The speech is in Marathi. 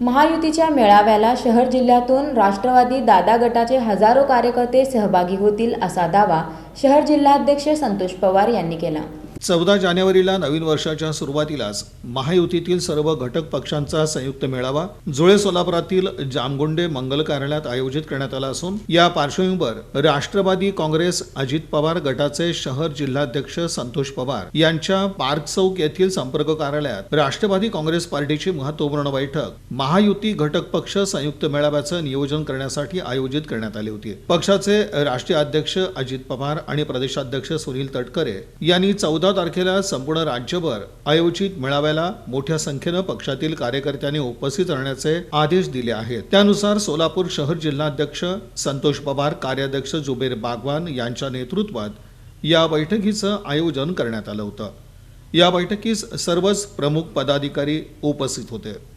महायुतीच्या मेळाव्याला शहर जिल्ह्यातून राष्ट्रवादी दादा गटाचे हजारो कार्यकर्ते सहभागी होतील असा दावा शहर जिल्हाध्यक्ष संतोष पवार यांनी केला. चौदा जानेवारीला नवीन वर्षाच्या सुरुवातीलाच महायुतीतील सर्व घटक पक्षांचा संयुक्त मेळावा जुळे सोलापुरातील जामगुंडे मंगल कार्यालयात आयोजित करण्यात आला असून या पार्श्वभूमीवर राष्ट्रवादी काँग्रेस अजित पवार गटाचे शहर जिल्हाध्यक्ष संतोष पवार यांच्या पार्क चौक येथील संपर्क कार्यालयात राष्ट्रवादी काँग्रेस पार्टीची महत्त्वपूर्ण बैठक महायुती घटक पक्ष संयुक्त मेळाव्याचं नियोजन करण्यासाठी आयोजित करण्यात आली होती. पक्षाचे राष्ट्रीय अध्यक्ष अजित पवार आणि प्रदेशाध्यक्ष सुनील तटकरे यांनी चौदा तारखेला संपूर्ण राज्यभर आयोजित मेळाव्याला मोठ्या संख्येनं पक्षातील कार्यकर्त्यांनी उपस्थित राहण्याचे आदेश दिले आहेत. त्यानुसार सोलापूर शहर जिल्हाध्यक्ष संतोष पवार कार्याध्यक्ष जुबेर बागवान यांच्या नेतृत्वात या बैठकीचं आयोजन करण्यात आलं होतं. या बैठकीस सर्वच प्रमुख पदाधिकारी उपस्थित होते.